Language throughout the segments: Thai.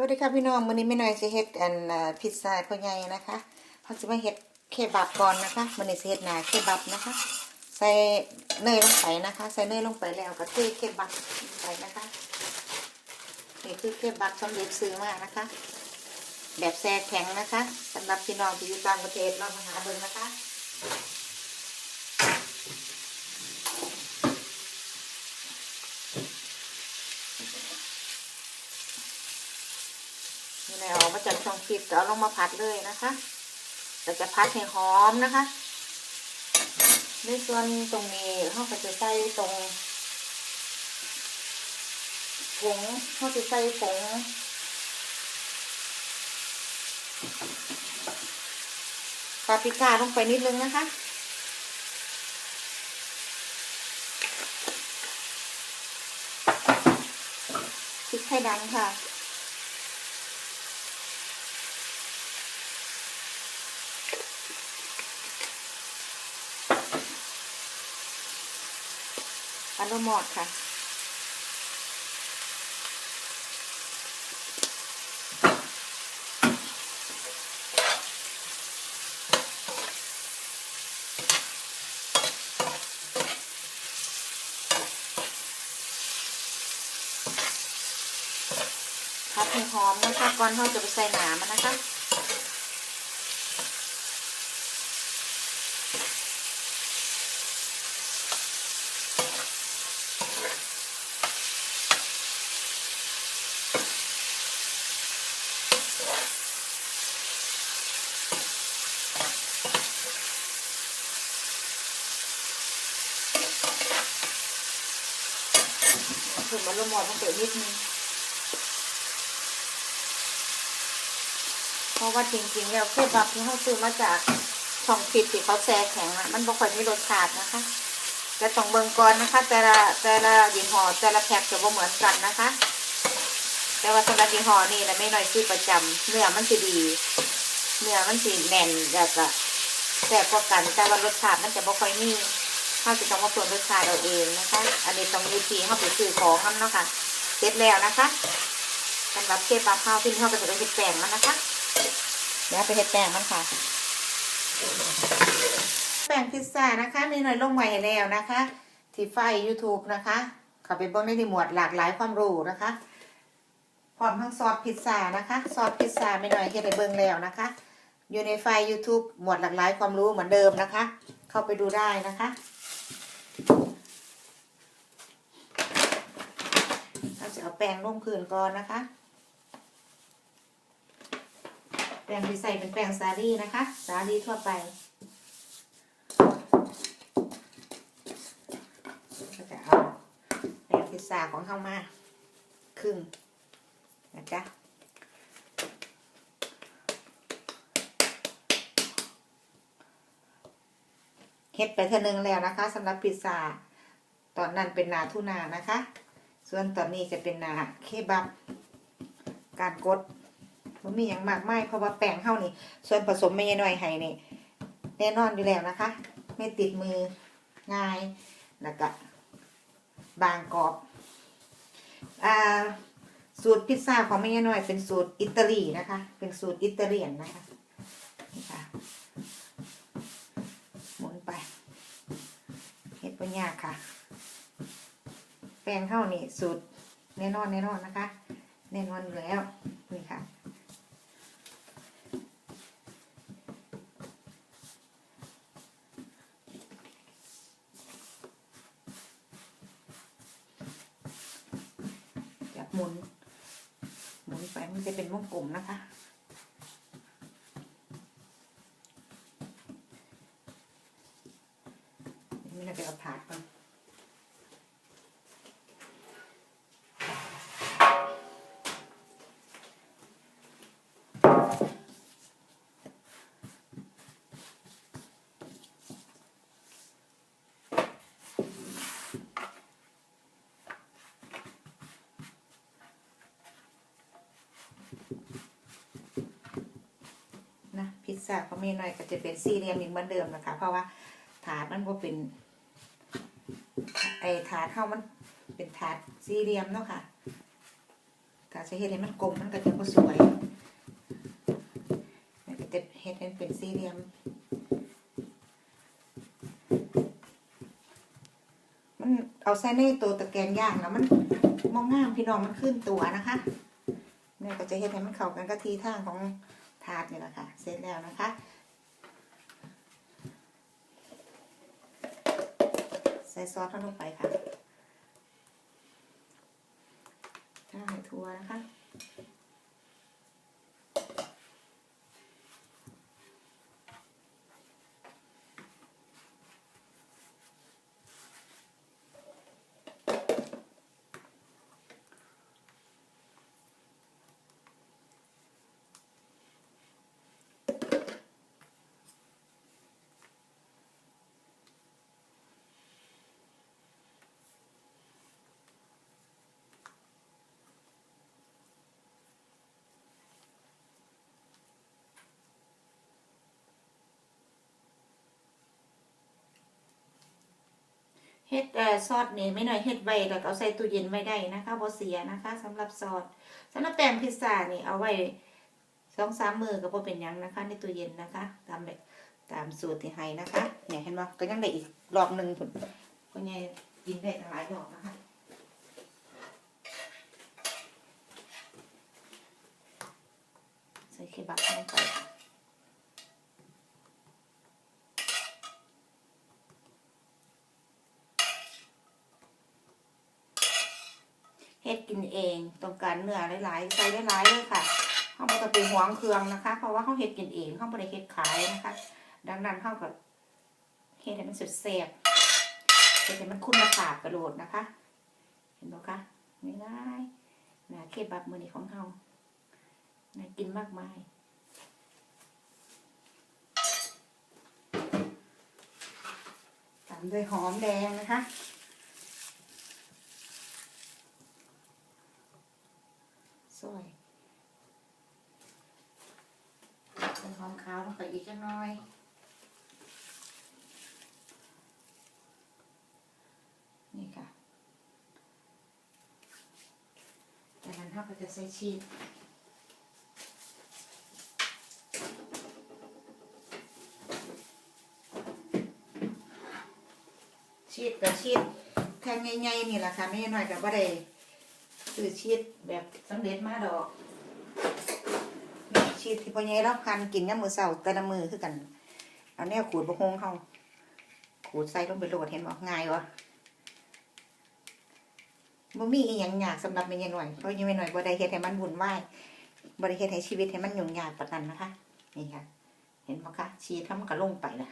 วัสดีค่ะพี่น้องมื้อนี้แม่น้อยสิเฮ็ดอันเอ่อพิซซ่าพ่อใหญ่นะคะเขาสิมาเฮ็ดเคบับก่อนนะคะมื้อนี้สิเฮ็ดหน้าเคบับนะคะ ใส่เนยลงไปนะคะ ใส่เนยลงไปแล้วก็เทเคบับไปนะคะนี่คือเคบับสำเร็จซื้อมานะคะ แบบแช่แข็งนะคะสำหรับพี่น้องที่อยู่ต่างประเทศลองมาหาเบิ่งนะคะ นี่ แหละองฟิตก็เอาลงมาผัดเลยนะคะเราจะพัดให้หอมนะคะในส่วนตรงนี้เขาก็จะใส่ตรงผงเขาจะใส่ผงปาปริก้าลงไปนิดนึงนะคะพริกไทยดำค่ะ อันโนมอดค่ะ พัดให้หอมนะคะก่อนเราจะไปใส่หนามันนะคะ ถึงมันละหมดต้องเปิดนิดนึงเพราะว่าจริงๆแล้วเคบับที่เขาซื้อมาจากช่องฟิตที่เขาแช่แข็งอะมันบ่ค่อยมีรสชาตินะคะแต่ต้องเบิ่งก่อนนะคะ แต่ละแต่ละยี่ห้อแต่ละแพ็คจะบ่เหมือนกันนะคะ แต่ว่าสำหรับยี่ห้อนี่นะไม่น้อยซื้อประจำเนื้อมันสิดี เนื้อมันสิแน่นแบบว่าแซ่บกว่ากันแต่ว่ารสชาติมันจะบ่ค่อยมี เขาจะต้องมาเพิ่มรสชาติเอาเองนะคะ อันนี้ต้องอยู่ที่เขาไปซื้อของนั่นเนาะค่ะเสร็จแล้วนะคะสำหรับเคบับข้าวที่เขาก็จะไปเฮ็ดแป้งมันนะคะ เดี๋ยวไปเฮ็ดแป้งมันค่ะ แป้งพิซซ่านะคะมีหน่อยลงใหม่แล้วนะคะ ที่ไฟ YouTube นะคะเข้าไปเบิ่งในที่หมวดหลากหลายความรู้นะคะพร้อมทั้งซอสพิซซ่านะคะซอสพิซซ่าไม่หน่อยเฮ็ดให้เบิ่งแล้วนะคะ อยู่ในไฟ YouTube หมวดหลากหลายความรู้เหมือนเดิมนะคะ เข้าไปดูได้นะคะเราจะเอาแป้ งลงพื้นก่อนนะคะ แป้งที่ใส่เป็นแป้งสาลี่นะคะ สาลี่ทั่วไปก็จะเอาแป้งพิซซ่าของเข้ามาครึ่งนะจ๊ะเฮ็ดไปเท่านึงแล้วนะคะสำหรับพิซซ่าตอนนั้นเป็นนาทุนานะคะ ส่วนตอนนี้จะเป็นนาเคบับการกดมันมีอย่างมากไมายเพราะว่าแป้งเข้านี่ ส่วนผสมไม่น้อยให้นี่แน่นอนอยู่แล้วนะคะ ไม่ติดมือง่ายแล้วก็บางกรอบอ่าสูตรพิซซ่าของแม่น้อยเป็นสูตรอิตาลีนะคะ เป็นสูตรอิตาเลียนนะคะนี่ค่ะหมุนไปเฮ็ดปัญญาค่ะ ป้งเข้านี่สูตรแน่นอนแน่นอนนะคะ แน่นอนอยู่แล้วนี่ค่ะจะหมุน หมุนไปมันจะเป็นวงกลมนะคะ นี่เราจะเอาถาดก่อนนะ พิซซ่าของเมย์หน่อยก็จะเป็นสี่เหลี่ยมอีกเหมือนเดิมนะคะ เพราะว่าถาดมันก็เป็น ไอถาดเข้ามันเป็นถาดสี่เหลี่ยมเนาะค่ะถ้าจะเฮ็ดให้มันกลมมันก็จะบ่สวยมันก็จะเฮ็ดให้มันเป็นสี่เหลี่ยมมันเอาใส่ในตัวตะแกรงย่างแล้วมันมองงามพี่น้องมันขึ้นตัวนะคะแม่ก็จะเฮ็ดให้มันเข้ากันกับทีท่าของาดนี่แหละค่ะ เสร็จแล้วนะคะ ใส่ซอสเข้าลงไปค่ะถ้าให้ทัวนะคะ เฮ็ดเอ่อซอสเนี่ยไม่หน่อยเฮ็ดไว้แล้วก็เอาใส่ตู้เย็นไว้ได้นะคะบ่เสียนะคะสำหรับซอสสำหรับแป้งพิซซ่านี่เอาไว้สองสามมือก็บ่เป็นหยังนะคะ ในตู้เย็นนะคะ ตามแบบตามสูตรที่ให้นะคะเนี่ยเห็นบ่ก็ยังได้อีกรอบหนึงพุ่นก็ยังกินได้หลายดอกนะคะใส่เคบับลงไปค่ะ เฮ็ดกิ นเองต้องการเนื้อหลายๆใส่หลายๆเลยค่ะเขาบ่ต้องไปหวงเครื่องนะคะ เพราะว่าเขาเฮ็ดกินเองเขาบ่ได้เฮ็ดขายนะคะ ดังนั้นเขาก็เฮ็ดให้มันสุดแซ่บเฮ็ดให้มันคุณภาพกระโดดนะคะ เห็นบ่คะง่ายๆนะเคบับมือนี้ของเฮาน่ากินมากมายตามด้วยหอมแดงนะคะ สวยเป็นหอมข จักหน่อย นี่ค่ะจากนั้นเราก็จะใส่ชีสชีสกับชีสแท่งใหญ่ๆนี่แหละค่ะไม่น้อยกับว่าได้ซื้อชีสแบบสำเร็จมาดอก ชีสที่พ่อใหญ่เราพันกินยามมื้อเช้าแต่ละมือคือกัน เอาแนวขูดบะฮงเฮาขูดใส่ลงไปโหลดเห็นบ่ง่ายวะบ่มีอีหยังยากสำหรับแม่ใหญ่หน่อยเพราะยังแม่หน่อยบ่ได้เฮ็ดให้มันวุ่นวายบ่ได้เฮ็ดให้ชีวิตให้มันยุ่งยากปานนั้นนะคะ นี่ค่ะ เห็นบ่คะชีสทำมันก็ลงไปนะ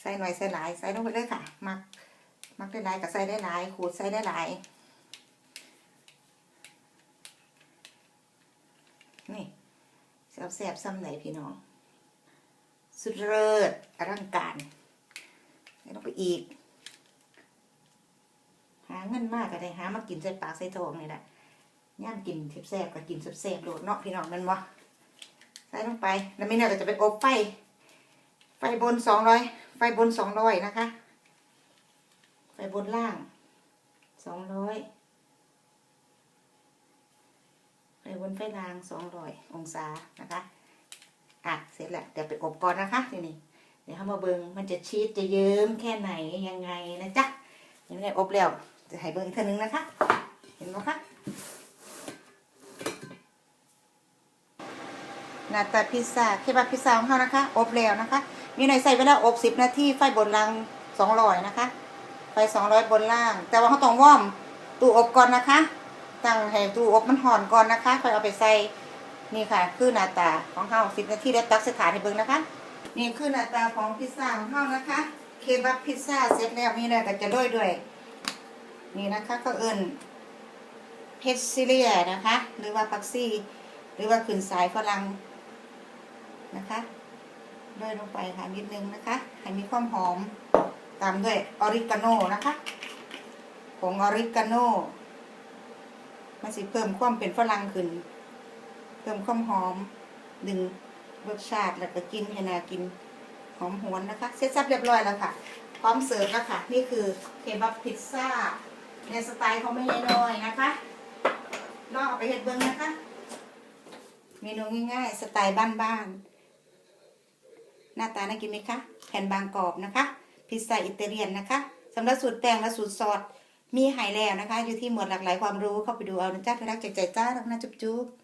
ใส่หน่อยใส่หลายใส่ลงไปเลยค่ะ มักมักได้หลายก็ใส่ได้หลายขูดใส่ได้หลาย นี่ แซ่บแสบซ้ำไหนพี่น้อง สุดเลิศอลังการไม่ต้องไปอีก หาเงินมากก็ได้หามากินใส่ปากใส่ท้องนี่แหละย่ามกินแซ่บๆก็กินแซ่บๆโดดเนาะพี่น้องแมันวะใส่ลงไปแล้วไม่น่าก็จะไปอบไฟไฟบนสองร้อยไฟบนสองร้อยนะคะ ไฟบนล่างสองร้อย ไปบนไฟรางสองร้อยองศานะคะอะเสร็จแล้วเดี๋ยวไปอบก่อนนะคะทีนี้เดี๋ยวเขามาเบิงมันจะชีสจะเยิ้มแค่ไหนยังไงนะจ๊ะยังไม่ได้อบแล้วจะให้เบิงอีกทีนึงนะคะ เห็นไหมคะหน้าตาพิซซ่าเคบับพิซซ่าของเขานะคะ อบแล้วนะคะ มีหน่อยใส่เวลาอบสิบนาทีไฟบนรางสองร้อยนะคะ ไฟสองร้อยบนล่าง แต่ว่าเขาต้องว่อมตู้อบก่อนนะคะ ตั้งให้ตู้อบมันห่อนก่อนนะคะค่อยเอาไปใส่นี่ค่ะ คือหน้าตาของเฮาวสิบนาทีแล้วตักสถาดให้เบิ่งนะคะ นี่คือหน้าตาของพิซซ่าของเฮานะคะเคบับพิซซ่าเสร็จแล้วนี่แหละก็จะโรยด้วย นี่นะคะก็เอิ้นเพชซิเลียนะคะ หรือว่าพักซี่ หรือว่าขืนสายฝรั่งนะคะโรยลงไปค่ะนิดนึงนะคะ ให้มีความหอม ตามด้วยออริกาโนนะคะผงออริกาโน มันสิเพิ่มความเป็นฝรั่งขึ้น เพิ่มความหอม ดึงรสชาติแล้วก็กินให้น่ากินหอมหวนนะคะ เสร็จสับเรียบร้อยแล้วค่ะ พร้อมเสิร์ฟแล้วค่ะ นี่คือเคบับพิซซ่าในสไตล์เของแม่ยายน้อยนะคะลองเอาไปเฮ็ดเบิ่งนะคะ เมนูง่ายๆ สไตล์บ้านๆ หน้าตาน่ากินไหมคะ แผ่นบางกรอบนะคะ พิซซ่าอิตาเลียนนะคะสำหรับสูตรแป้งและสูตรซอส มีหายแล้วนะคะ อยู่ที่หมวดหลากหลายความรู้เข้าไปดูเอานะจ๊ะที่รักใจใจจ้ารักนะจุ๊บๆ